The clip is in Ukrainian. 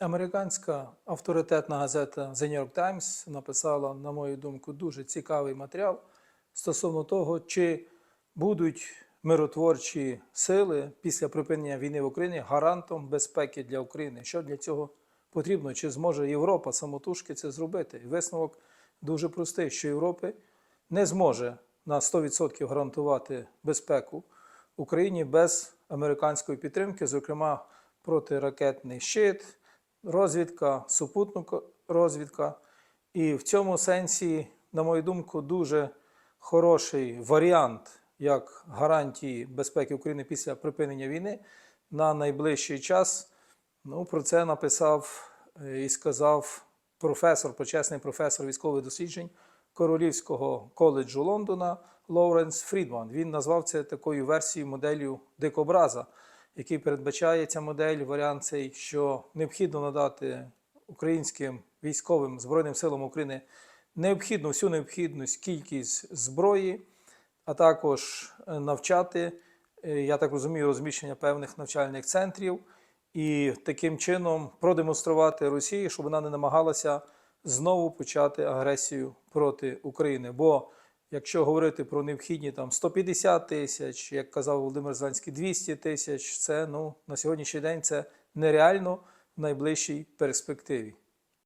Американська авторитетна газета The New York Times написала, на мою думку, дуже цікавий матеріал стосовно того, чи будуть миротворчі сили після припинення війни в Україні гарантом безпеки для України. Що для цього потрібно? Чи зможе Європа самотужки це зробити? І висновок дуже простий, що Європи не зможе на 100% гарантувати безпеку Україні без американської підтримки, зокрема протиракетний щит, розвідка, супутник розвідка. І в цьому сенсі, на мою думку, дуже хороший варіант як гарантії безпеки України після припинення війни на найближчий час. Ну, про це написав е, і сказав професор, почесний професор військових досліджень Королівського коледжу Лондона Лоуренс Фрідман. Він назвав це такою версією моделлю дикобраза, який передбачає ця модель, варіант цей, що необхідно надати українським військовим Збройним силам України необхідну всю необхідність кількість зброї, а також е, навчати, е, я так розумію, розміщення певних навчальних центрів і таким чином продемонструвати Росії, щоб вона не намагалася знову почати агресію проти України. Бо якщо говорити про необхідні там 150 тисяч, як казав Володимир Зеленський, 200 тисяч, це ну на сьогоднішній день це нереально в найближчій перспективі.